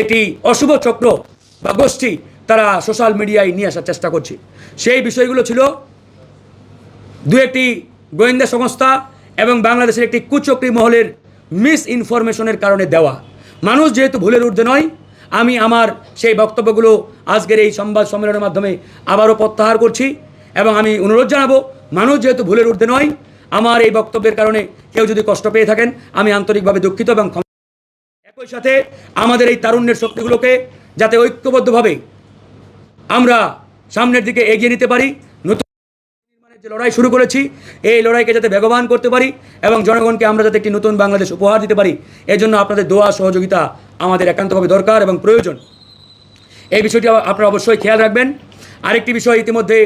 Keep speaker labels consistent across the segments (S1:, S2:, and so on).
S1: একটি অশুভ চক্র বা গোষ্ঠী তারা সোশ্যাল মিডিয়ায় নিয়ে আসার চেষ্টা করছে। সেই বিষয়গুলো ছিল দু একটি গোয়েন্দা সংস্থা এবং বাংলাদেশের একটি কুচক্রী মহলের মিস ইনফরমেশনের কারণে দেওয়া। মানুষ যেহেতু ভুলের ঊর্ধ্বে নয়, আমি আমার সেই বক্তব্যগুলো আজকের এই সংবাদ সম্মেলনের মাধ্যমে আবারও প্রত্যাহার করছি এবং আমি অনুরোধ জানাব, মানুষ যেহেতু ভুলের ঊর্ধ্বে নয়, আমার এই বক্তব্যের কারণে কেউ যদি কষ্ট পেয়ে থাকেন, আমি আন্তরিকভাবে দুঃখিত এবং একই সাথে আমাদের এই তারুণ্যের শক্তিগুলোকে যাতে ঐক্যবদ্ধভাবে আমরা সামনের দিকে এগিয়ে নিতে পারি, নতুন যে লড়াই শুরু করেছি, এই লড়াইকে যাতে বেগবান করতে পারি এবং জনগণকে আমরা যাতে একটি নতুন বাংলাদেশ উপহার দিতে পারি, এজন্য আপনাদের দোয়া, সহযোগিতা আমাদের একান্তভাবে দরকার এবং প্রয়োজন। এই বিষয়টি আপনারা অবশ্যই খেয়াল রাখবেন। আরেকটি বিষয় ইতিমধ্যে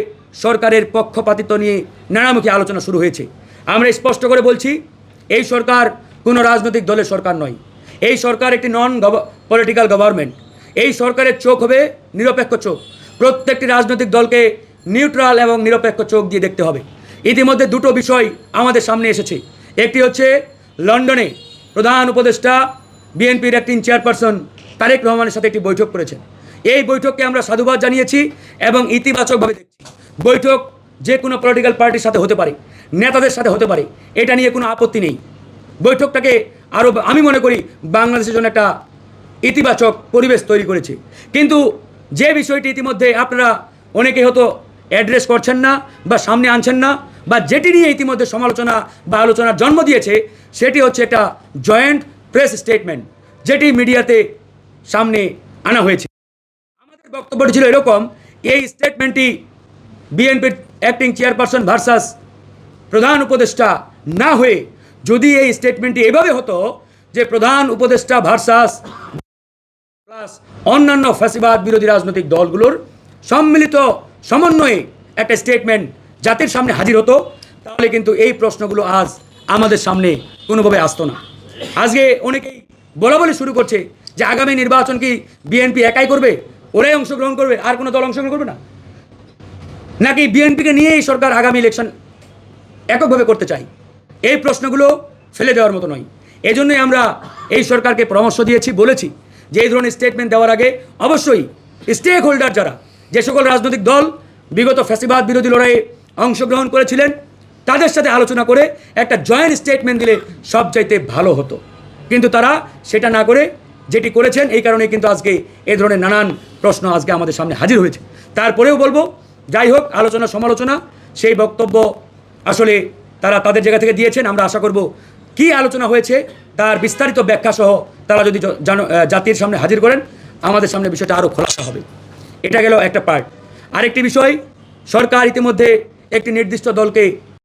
S1: সরকারের পক্ষপাতিত্ব নিয়ে নানামুখী আলোচনা শুরু হয়েছে। আমরা স্পষ্ট করে বলছি, এই সরকার কোনো রাজনৈতিক দলের সরকার নয়। এই সরকার একটি নন পলিটিক্যাল গভর্নমেন্ট এই সরকারের চোখ হবে নিরপেক্ষ চোখ। প্রত্যেকটি রাজনৈতিক দলকে নিউট্রাল এবং নিরপেক্ষ চোখ দিয়ে দেখতে হবে। ইতিমধ্যে দুটো বিষয় আমাদের সামনে এসেছে। একটি হচ্ছে লন্ডনে প্রধান উপদেষ্টা বিএনপির অ্যাক্টিং চেয়ারপারসন তারেক রহমানের সাথে একটি বৈঠক করেছেন। এই বৈঠককে আমরা সাধুবাদ জানিয়েছি এবং ইতিবাচকভাবে দেখছি। বৈঠক যে কোনো পলিটিক্যাল পার্টির সাথে হতে পারে, নেতাদের সাথে হতে পারে, এটা নিয়ে কোনো আপত্তি নেই। বৈঠকটাকে আরও আমি মনে করি বাংলাদেশের জন্য একটা ইতিবাচক পরিবেশ তৈরি করেছে। কিন্তু যে বিষয়টি ইতিমধ্যে আপনারা অনেকে হয়তো অ্যাড্রেস করছেন না বা সামনে আনছেন না বা যেটি নিয়ে ইতিমধ্যে সমালোচনা বা আলোচনার জন্ম দিয়েছে, সেটি হচ্ছে একটা জয়েন্ট প্রেস স্টেটমেন্ট যেটি মিডিয়াতে সামনে আনা হয়েছে। আমাদের বক্তব্যটি ছিল এরকম, এই স্টেটমেন্টটি বিএনপির অ্যাক্টিং চেয়ারপারসন ভার্সাস প্রধান উপদেষ্টা না হয়ে যদি এই স্টেটমেন্টটি এভাবে হতো যে প্রধান উপদেষ্টা ভার্সাস প্লাস অন্যান্য ফ্যাসিবাদ বিরোধী রাজনৈতিক দলগুলোর সম্মিলিত সমন্বয়ে একটা স্টেটমেন্ট জাতির সামনে হাজির হতো, তাহলে কিন্তু এই প্রশ্নগুলো আজ আমাদের সামনে কোনোভাবে আসতো না। আজকে অনেকেই বলা বলে শুরু করছে যে আগামী নির্বাচন কি বিএনপি একাই করবে? ওরাই অংশগ্রহণ করবে, আর কোনো দল অংশগ্রহণ করবে না? নাকি বিএনপিকে নিয়েই সরকার আগামী ইলেকশন এককভাবে করতে চাই এই প্রশ্নগুলো ফেলে দেওয়ার মতো নয়। এই জন্যই আমরা এই সরকারকে পরামর্শ দিয়েছি, বলেছি যে এই ধরনের স্টেটমেন্ট দেওয়ার আগে অবশ্যই স্টেক হোল্ডার যারা, যে সকল রাজনৈতিক দল বিগত ফ্যাসিবাদ বিরোধী লড়াইয়ে অংশগ্রহণ করেছিলেন, তাদের সাথে আলোচনা করে একটা জয়েন্ট স্টেটমেন্ট দিলে সবচাইতে ভালো হতো। কিন্তু তারা সেটা না করে যেটি করেছেন, এই কারণে কিন্তু আজকে এই ধরনের নানান প্রশ্ন আজকে আমাদের সামনে হাজির হয়েছে। তারপরেও বলব, যাই হোক, আলোচনা সমালোচনা, সেই বক্তব্য আসলে তারা তাদের জায়গা থেকে দিয়েছেন, আমরা আশা করব কি আলোচনা হয়েছে তার বিস্তারিত ব্যাখ্যা সহ তারা যদি জাতির সামনে হাজির করেন, আমাদের সামনে বিষয়টা আরও খোলাসা হবে। এটা গেল একটা পার্ট আরেকটি বিষয়, সরকার ইতিমধ্যে একটি নির্দিষ্ট দলকে